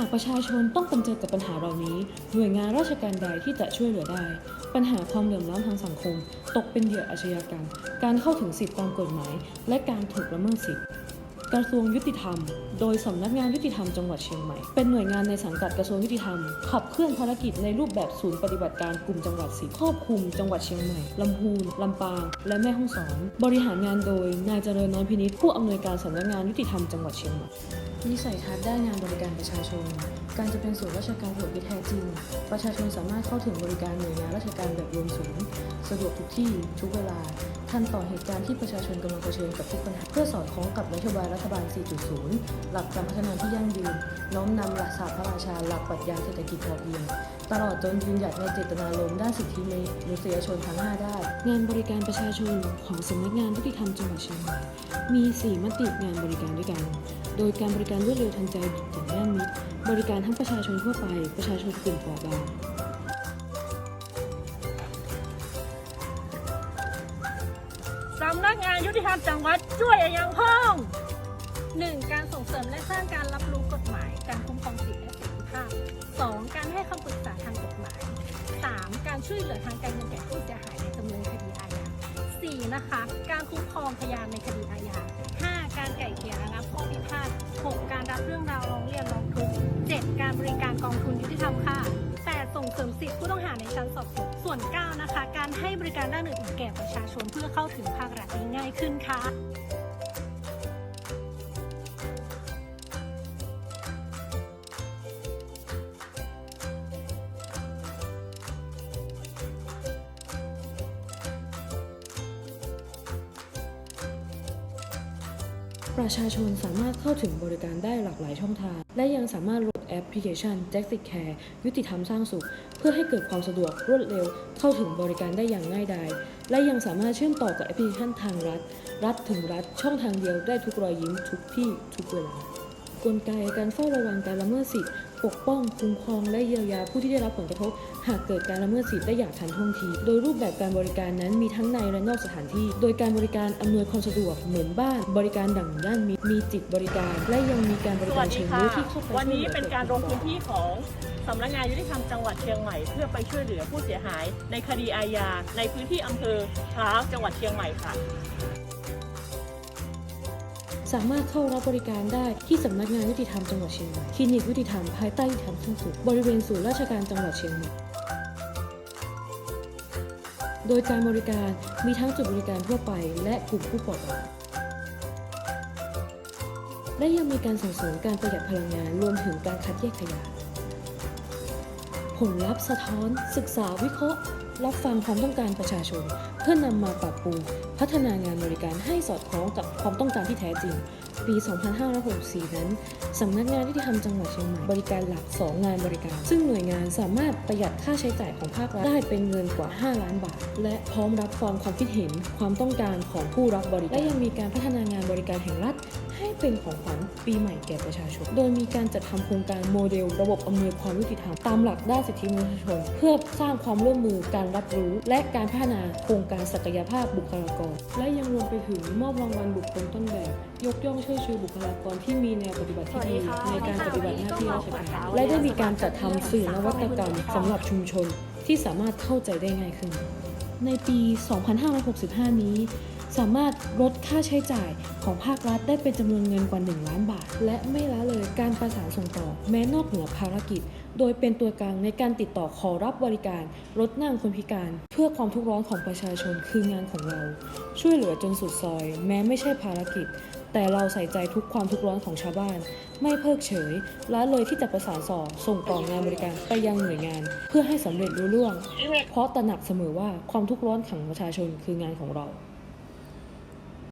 ากประชาชนต้องกำจัดกับปัญหาเหล่านี้ หน่วยงานราชการใดที่จะช่วยเหลือได้ ปัญหาความเหลื่อมล้ำทางสังคม ตกเป็นเหยื่ออาชญากรรม การเข้าถึงสิทธิตามกฎหมาย และการถูกละเมิดสิทธิ กระทรวงยุติธรรม โดยสำนักงานยุติธรรมจังหวัดเชียงใหม่ เป็นหน่วยงานในสังกัดกระทรวงยุติธรรม ขับเคลื่อนภารกิจในรูปแบบศูนย์ปฏิบัติการกลุ่มจังหวัดสีครอบคลุมจังหวัดเชียงใหม่ ลำพูน ลำปาง และแม่ฮ่องสอน บริหารงานโดย นายเจริญน้อยพินิษผู้อำนวยการสำนักงานยุติธรรมจังหวัดเชียงใหม่วิสัยทัศน์ด้านงานบริการประชาชน การจะเป็นส่วนย์ราชการตรวจที่แท้จริง ประชาชนสามารถเข้าถึงบริการหน่วยงานราชการแบบรวมศูนย์สะดวกทุกที่ทุกเวลาทันต่อเหตุการณ์ที่ประชาชนกำลังเผชิญกับทุกปัญหาเพื่อสอดคล้องกับนโยบายรัฐบาล 4.0 หลักการพัฒนาที่ยั่งยืน น้อมนำหลักศาสตร์พระราชา หลักปรัชญาเศรษฐกิจพอเพียง ตลอดจนยืนหยัดในเจตนารมณ์ด้านสิทธิมนุษยชนทั้ง 5 ด้านงานบริการประชาชนของสำนักงานยุติธรรมจังหวัดเชียงใหม่มี 4 มติงานบริการด้วยกัน โดยการบริการรวดเร็วทันใจอย่างแน่นมิตร บริการทั้งประชาชนทั่วไป ประชาชนกลุ่มเปราะบางสำนักงานยุติธรรมจังหวัดช่วยอย่างพ้อง 1. การส่งเสริมและสร้างการรับรู้กฎหมาย การคุ้มครองสิทธิและเสรีภาพ 2. การให้คำปรึกษาทางกฎหมาย 3. การช่วยเหลือทางการเงินแก่ผู้เสียหายในจำเนินคดีอาญา 4. นะคะ การคุ้มครองพยานในคดีอาญา 5. การไก่เกลี่ยระงับข้อพิพาท 6. การรับเรื่องราวร้องเรียนร้องทุกข์ 7. การบริการกองทุนยุติธรรมค่ะ 8. ส่งเสริมสิทธิผู้ต้องหาในชั้นสอบสวน ส่วน 9 นะคะ การให้บริการด้านอื่นๆแก่ประชาชนเพื่อเข้าถึงภาครัฐได้ง่ายขึ้นค่ะ ประชาชนสามารถเข้าถึงบริการได้หลากหลายช่องทาง และยังสามารถโหลดแอปพลิเคชัน j a c k s i c Care ยุติธรรมสร้างสุข เพื่อให้เกิดความสะดวกรวดเร็ว เข้าถึงบริการได้อย่างง่ายดาย และยังสามารถเชื่อมต่อกับแอปพลิเคชันทางรัฐ รัฐถึงรัฐช่องทางเดียวได้ทุกรอยยิ้มทุกที่ทุกเวลากลไกการเฝ้าระวังการละเมิดสิทธิ ปกป้องคุ้มครองและเยียวยาผู้ที่ได้รับผลกระทบ หากเกิดการละเมิดสิทธิได้อย่างทันท่วงที โดยรูปแบบการบริการนั้นมีทั้งในและนอกสถานที่ โดยการบริการอำนวยความสะดวกเหมือนบ้าน บริการดั่งย่านมิตรมีจิตบริการ และยังมีการบริสกาวัรสดีเชิงค่ะรุกที่เข้าไปวันนี้ช่วยหลือเป็นการลงพื้นที่ของสำนักงานยุติธรรมจังหวัดเชียงใหม่เพื่อไปช่วยเหลือผู้เสียหายในคดีอาญาในพื้นที่อำเภอพร้าวจังหวัดเชียงใหม่ค่ะ สามารถเข้ารับบริการได้ที่สำนักงานยุติธรรมจังหวัดเชียงใหม่คลินิกยุติธรรมภายใต้ยุติธรรมขั้นสุดบริเวณศูนย์ราชการจังหวัดเชียงใหม่โดยการบริการมีทั้งจุดบริการทั่วไป และกลุ่มผู้เปราะบางและยังมีการส่งเสริมการประหยัดพลังงานรวมถึงการคัดแยกขยะผลลัพธ์สะท้อน ศึกษาวิเคราะห์ รับฟังความต้องการประชาชน เพื่อนำมาปรับปรุง พัฒนางานบริการให้สอดคล้องกับความต้องการที่แท้จริง ปี 2564 นั้น สำนักงานยุติธรรมจังหวัดเชียงใหม่บริการหลัก 2 งานบริการ ซึ่งหน่วยงานสามารถประหยัดค่าใช้จ่ายของภาครัฐได้เป็นเงินกว่า 5 ล้านบาท และพร้อมรับฟังความคิดเห็นความต้องการของผู้รับบริการ และยังมีการพัฒนางานบริการแห่งรัฐ ให้เป็นของขวัญปีใหม่แก่ประชาชน โดยมีการจัดทำโครงการโมเดล ระบบอำนวยความยุติธรรมตามหลักด้านสิทธิมนุษยชน เพื่อสร้างความร่วมมือการรับรู้ และการพัฒนาโครงการศักยภาพบุคลากรและยังรวมไปถึงมอบรางวัลบุคคลต้นแบบ ยกย่องเชิดชูบุคลากรที่มีแนวปฏิบัติที่ดีสวัสดีค่ะในการปฏิบัติหน้าที่ราชการวันนี้และได้มีการจัดทำสื่อนวัตกรรมสำหรับชุมชนที่สามารถเข้าใจได้ง่ายขึ้น ในปี 2565 นี้ สามารถลดค่าใช้จ่ายของภาครัฐได้เป็นจำนวนเงินกว่า 1 ล้านบาท และไม่ละเลยการประสานส่งต่อ แม้นอกเหนือภารกิจ โดยเป็นตัวกลางในการติดต่อขอรับบริการรถนั่งคนพิการ เพื่อความทุกข์ร้อนของประชาชนคืองานของเรา ช่วยเหลือจนสุดซอย แม้ไม่ใช่ภารกิจ แต่เราใส่ใจทุกความทุกข์ร้อนของชาวบ้าน ไม่เพิกเฉยละเลยที่จะประสานสอส่งต่องานบริการไปยังหน่วยงาน เพื่อให้สำเร็จรุ่ล่วง เพราะตระหนักเสมอว่าความทุกข์ร้อนของประชาชนคืองานของเรา